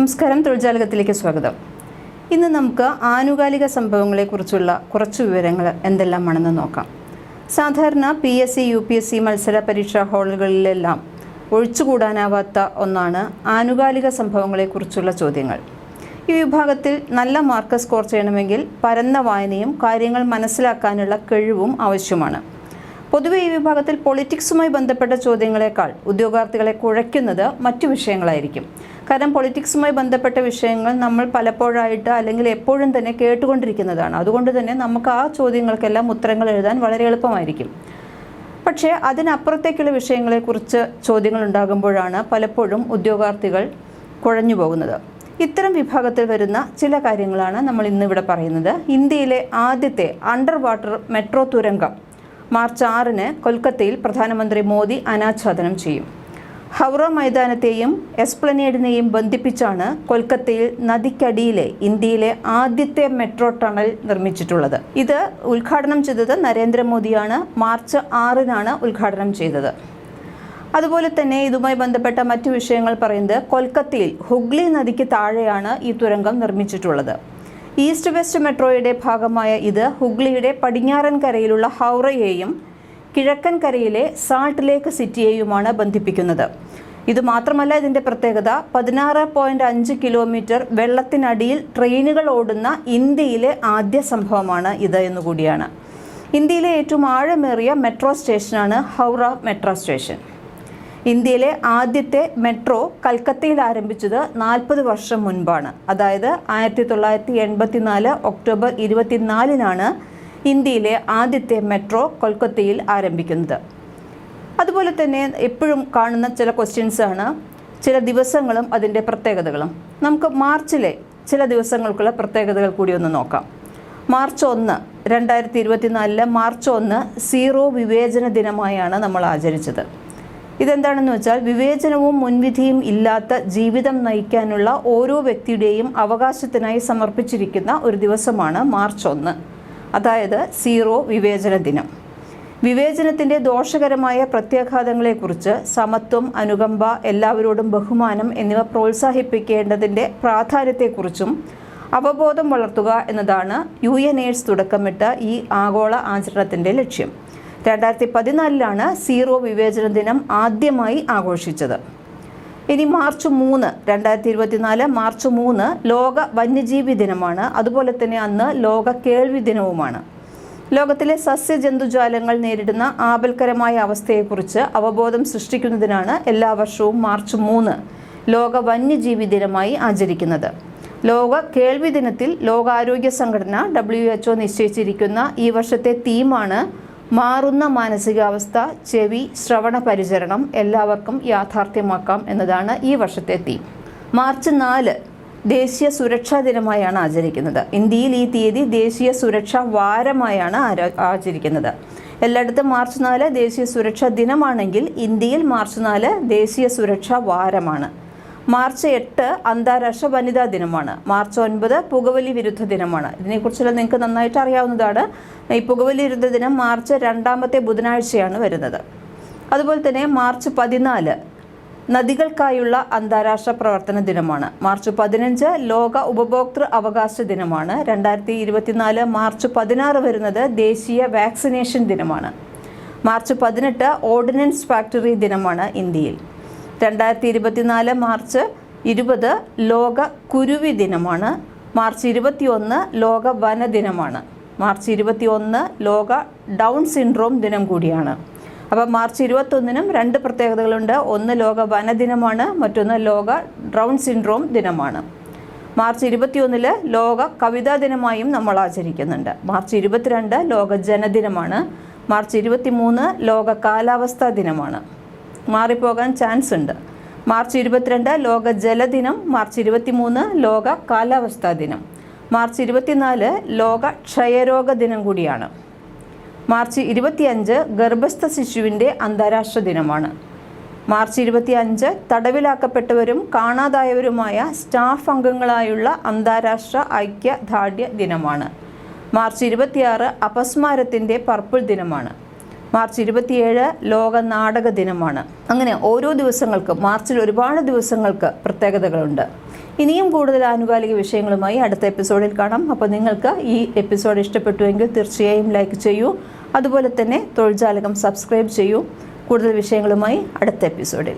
നമസ്കാരം തൊഴിൽജാലകത്തിലേക്ക് സ്വാഗതം. ഇന്ന് നമുക്ക് ആനുകാലിക സംഭവങ്ങളെക്കുറിച്ചുള്ള കുറച്ച് വിവരങ്ങൾ എന്തെല്ലാമാണെന്ന് നോക്കാം. സാധാരണ P S C U P S C മത്സര പരീക്ഷാ ഹാളുകളിലെല്ലാം ഒഴിച്ചുകൂടാനാവാത്ത ഒന്നാണ് ആനുകാലിക സംഭവങ്ങളെക്കുറിച്ചുള്ള ചോദ്യങ്ങൾ. ഈ വിഭാഗത്തിൽ നല്ല മാർക്ക് സ്കോർ ചെയ്യണമെങ്കിൽ പരന്ന വായനയും കാര്യങ്ങൾ മനസ്സിലാക്കാനുള്ള കഴിവും ആവശ്യമാണ്. പൊതുവെ ഈ വിഭാഗത്തിൽ പൊളിറ്റിക്സുമായി ബന്ധപ്പെട്ട ചോദ്യങ്ങളെക്കാൾ ഉദ്യോഗാർത്ഥികളെ കുഴയ്ക്കുന്നത് മറ്റു വിഷയങ്ങളായിരിക്കും. കാരണം പൊളിറ്റിക്സുമായി ബന്ധപ്പെട്ട വിഷയങ്ങൾ നമ്മൾ പലപ്പോഴായിട്ട് അല്ലെങ്കിൽ എപ്പോഴും തന്നെ കേട്ടുകൊണ്ടിരിക്കുന്നതാണ്. അതുകൊണ്ട് തന്നെ നമുക്ക് ആ ചോദ്യങ്ങൾക്കെല്ലാം ഉത്തരങ്ങൾ എഴുതാൻ വളരെ എളുപ്പമായിരിക്കും. പക്ഷേ അതിനപ്പുറത്തേക്കുള്ള വിഷയങ്ങളെക്കുറിച്ച് ചോദ്യങ്ങൾ ഉണ്ടാകുമ്പോഴാണ് പലപ്പോഴും ഉദ്യോഗാർത്ഥികൾ കുഴഞ്ഞു പോകുന്നത്. ഇത്തരം വിഭാഗത്തിൽ വരുന്ന ചില കാര്യങ്ങളാണ് നമ്മൾ ഇന്നിവിടെ പറയുന്നത്. ഇന്ത്യയിലെ ആദ്യത്തെ അണ്ടർ വാട്ടർ മെട്രോ തുരങ്കം മാർച്ച് ആറിന് കൊൽക്കത്തയിൽ പ്രധാനമന്ത്രി മോദി അനാച്ഛാദനം ചെയ്യും. ഹൗറ മൈതാനത്തെയും എസ്പ്ലനേഡിനെയും ബന്ധിപ്പിച്ചാണ് കൊൽക്കത്തയിൽ നദിക്കടിയിലെ ഇന്ത്യയിലെ ആദ്യത്തെ മെട്രോ ടണൽ നിർമ്മിച്ചിട്ടുള്ളത്. ഇത് ഉദ്ഘാടനം ചെയ്തത് നരേന്ദ്രമോദിയാണ്. മാർച്ച് ആറിനാണ് ഉദ്ഘാടനം ചെയ്തത്. അതുപോലെ തന്നെ ഇതുമായി ബന്ധപ്പെട്ട മറ്റു വിഷയങ്ങൾ പറയുന്നത് കൊൽക്കത്തയിൽ ഹുഗ്ലി നദിക്ക് താഴെയാണ് ഈ തുരങ്കം നിർമ്മിച്ചിട്ടുള്ളത്. ഈസ്റ്റ് വെസ്റ്റ് മെട്രോയുടെ ഭാഗമായ ഇത് ഹുഗ്ലിയുടെ പടിഞ്ഞാറൻ കരയിലുള്ള ഹൗറയെയും കിഴക്കൻ കരയിലെ സാൾട്ട് ലേക്ക് സിറ്റിയെയുമാണ് ബന്ധിപ്പിക്കുന്നത്. ഇത് മാത്രമല്ല ഇതിന്റെ പ്രത്യേകത. പതിനാറ് പോയിന്റ് അഞ്ച് കിലോമീറ്റർ വെള്ളത്തിനടിയിൽ ട്രെയിനുകൾ ഓടുന്ന ഇന്ത്യയിലെ ആദ്യ സംഭവമാണ് ഇത് എന്നുകൂടിയാണ്. ഇന്ത്യയിലെ ഏറ്റവും ആഴമേറിയ മെട്രോ സ്റ്റേഷനാണ് ഹൗറ മെട്രോ സ്റ്റേഷൻ. ഇന്ത്യയിലെ ആദ്യത്തെ മെട്രോ കൽക്കത്തയിൽ ആരംഭിച്ചത് നാൽപ്പത് വർഷം മുൻപാണ്. അതായത് ആയിരത്തി തൊള്ളായിരത്തി എൺപത്തിനാല് ഒക്ടോബർ ഇരുപത്തിനാലിനാണ് ഇന്ത്യയിലെ ആദ്യത്തെ മെട്രോ കൊൽക്കത്തയിൽ ആരംഭിക്കുന്നത്. അതുപോലെ തന്നെ എപ്പോഴും കാണുന്ന ചില ക്വസ്റ്റ്യൻസ് ആണ്. ചില ദിവസങ്ങളും അതിന്റെ പ്രത്യേകതകളും. നമുക്ക് മാർച്ചിലെ ചില ദിവസങ്ങൾക്കുള്ള പ്രത്യേകതകൾ കൂടി ഒന്ന് നോക്കാം. മാർച്ച് ഒന്ന് രണ്ടായിരത്തി ഇരുപത്തിനാലിലെ മാർച്ച് ഒന്ന് സീറോ വിവേചന ദിനമായാണ് നമ്മൾ ആചരിച്ചത്. ഇതെന്താണെന്ന് വെച്ചാൽ വിവേചനവും മുൻവിധിയും ഇല്ലാത്ത ജീവിതം നയിക്കാനുള്ള ഓരോ വ്യക്തിയുടെയും അവകാശത്തിനായി സമർപ്പിച്ചിരിക്കുന്ന ഒരു ദിവസമാണ് മാർച്ച് ഒന്ന്. അതായത് സീറോ വിവേചന ദിനം. വിവേചനത്തിന്റെ ദോഷകരമായ പ്രത്യാഘാതങ്ങളെക്കുറിച്ച് സമത്വം അനുകമ്പ എല്ലാവരോടും ബഹുമാനം എന്നിവ പ്രോത്സാഹിപ്പിക്കേണ്ടതിന്റെ പ്രാധാന്യത്തെക്കുറിച്ചും അവബോധം വളർത്തുക എന്നതാണ് യു എൻ എയ്ഡ്സ് തുടക്കമിട്ട ഈ ആഗോള ആചരണത്തിന്റെ ലക്ഷ്യം. രണ്ടായിരത്തി പതിനാലിലാണ് സീറോ വിവേചന ദിനം ആദ്യമായി ആഘോഷിച്ചത്. ഇനി മാർച്ച് മൂന്ന് രണ്ടായിരത്തി ഇരുപത്തിനാല് മാർച്ച് മൂന്ന് ലോക വന്യജീവി ദിനമാണ്. അതുപോലെ തന്നെ അന്ന് ലോക കേൾവി ദിനവുമാണ്. ലോകത്തിലെ സസ്യജന്തുജാലങ്ങൾ നേരിടുന്ന ആപൽക്കരമായ അവസ്ഥയെക്കുറിച്ച് അവബോധം സൃഷ്ടിക്കുന്നതിനാണ് എല്ലാ വർഷവും മാർച്ച് മൂന്ന് ലോക വന്യജീവി ദിനമായി ആചരിക്കുന്നത്. ലോക കേൾവി ദിനത്തിൽ ലോകാരോഗ്യ സംഘടന ഡബ്ല്യു നിശ്ചയിച്ചിരിക്കുന്ന ഈ വർഷത്തെ തീമാണ് മാറുന്ന മാനസികാവസ്ഥ ചെവി ശ്രവണ പരിചരണം എല്ലാവർക്കും യാഥാർത്ഥ്യമാക്കാം എന്നതാണ് ഈ വർഷത്തെ തീം മാർച്ച് നാല് ദേശീയ സുരക്ഷാ ദിനമായാണ് ആചരിക്കുന്നത്. ഇന്ത്യയിൽ ഈ തീയതി ദേശീയ സുരക്ഷാ വാരമായാണ് ആചരിക്കുന്നത്. എല്ലായിടത്തും മാർച്ച് നാല് ദേശീയ സുരക്ഷാ ദിനമാണെങ്കിൽ ഇന്ത്യയിൽ മാർച്ച് നാല് ദേശീയ സുരക്ഷാ വാരമാണ്. മാർച്ച് എട്ട് അന്താരാഷ്ട്ര വനിതാ ദിനമാണ്. മാർച്ച് ഒൻപത് പുകവലി വിരുദ്ധ ദിനമാണ്. ഇതിനെക്കുറിച്ചെല്ലാം നിങ്ങൾക്ക് നന്നായിട്ട് അറിയാവുന്നതാണ്. ഈ പുകവലി വിരുദ്ധ ദിനം മാർച്ച് രണ്ടാമത്തെ ബുധനാഴ്ചയാണ് വരുന്നത്. അതുപോലെ തന്നെ മാർച്ച് പതിനാല് നദികൾക്കായുള്ള അന്താരാഷ്ട്ര പ്രവർത്തന ദിനമാണ്. മാർച്ച് പതിനഞ്ച് ലോക ഉപഭോക്തൃ അവകാശ ദിനമാണ്. രണ്ടായിരത്തി ഇരുപത്തിനാല് മാർച്ച് പതിനാറ് വരുന്നത് ദേശീയ വാക്സിനേഷൻ ദിനമാണ്. മാർച്ച് പതിനെട്ട് ഓർഡിനൻസ് ഫാക്ടറി ദിനമാണ് ഇന്ത്യയിൽ. രണ്ടായിരത്തി ഇരുപത്തിനാല് മാർച്ച് ഇരുപത് ലോക കുരുവി ദിനമാണ്. മാർച്ച് ഇരുപത്തിയൊന്ന് ലോക വന ദിനമാണ്. മാർച്ച് ഇരുപത്തിയൊന്ന് ലോക ഡൗൺ സിൻഡ്രോം ദിനം കൂടിയാണ്. അപ്പോൾ മാർച്ച് ഇരുപത്തൊന്നിനും രണ്ട് പ്രത്യേകതകളുണ്ട്. ഒന്ന് ലോക വനദിനമാണ് മറ്റൊന്ന് ലോക ഡൗൺ സിൻഡ്രോം ദിനമാണ്. മാർച്ച് ഇരുപത്തിയൊന്നിൽ ലോക കവിതാ ദിനമായും നമ്മൾ ആചരിക്കുന്നുണ്ട്. മാർച്ച് ഇരുപത്തിരണ്ട് ലോക ജനദിനമാണ്. മാർച്ച് ഇരുപത്തിമൂന്ന് ലോക കാലാവസ്ഥാ ദിനമാണ്. മാറിപ്പോകാൻ ചാൻസ് ഉണ്ട്. മാർച്ച് ഇരുപത്തിരണ്ട് ലോക ജലദിനം മാർച്ച് ഇരുപത്തിമൂന്ന് ലോക കാലാവസ്ഥാ ദിനം മാർച്ച് ഇരുപത്തിനാല് ലോക ക്ഷയരോഗ ദിനം കൂടിയാണ്. മാർച്ച് ഇരുപത്തിയഞ്ച് ഗർഭസ്ഥ ശിശുവിന്റെ അന്താരാഷ്ട്ര ദിനമാണ്. മാർച്ച് ഇരുപത്തിയഞ്ച് തടവിലാക്കപ്പെട്ടവരും കാണാതായവരുമായ സ്റ്റാഫ് അംഗങ്ങളായുള്ള അന്താരാഷ്ട്ര ഐക്യദാർഢ്യ ദിനമാണ്. മാർച്ച് ഇരുപത്തിയാറ് അപസ്മാരത്തിന്റെ പർപ്പിൾ ദിനമാണ്. മാർച്ച് ഇരുപത്തിയേഴ് ലോക നാടക ദിനമാണ്. അങ്ങനെ ഓരോ ദിവസങ്ങൾക്കും മാർച്ചിൽ ഒരുപാട് ദിവസങ്ങൾക്ക് പ്രത്യേകതകളുണ്ട്. ഇനിയും കൂടുതൽ ആനുകാലിക വിഷയങ്ങളുമായി അടുത്ത എപ്പിസോഡിൽ കാണാം. അപ്പോൾ നിങ്ങൾക്ക് ഈ എപ്പിസോഡ് ഇഷ്ടപ്പെട്ടുവെങ്കിൽ തീർച്ചയായും ലൈക്ക് ചെയ്യൂ. അതുപോലെ തന്നെ തൊഴിൽജാലകം സബ്സ്ക്രൈബ് ചെയ്യൂ. കൂടുതൽ വിഷയങ്ങളുമായി അടുത്ത എപ്പിസോഡിൽ.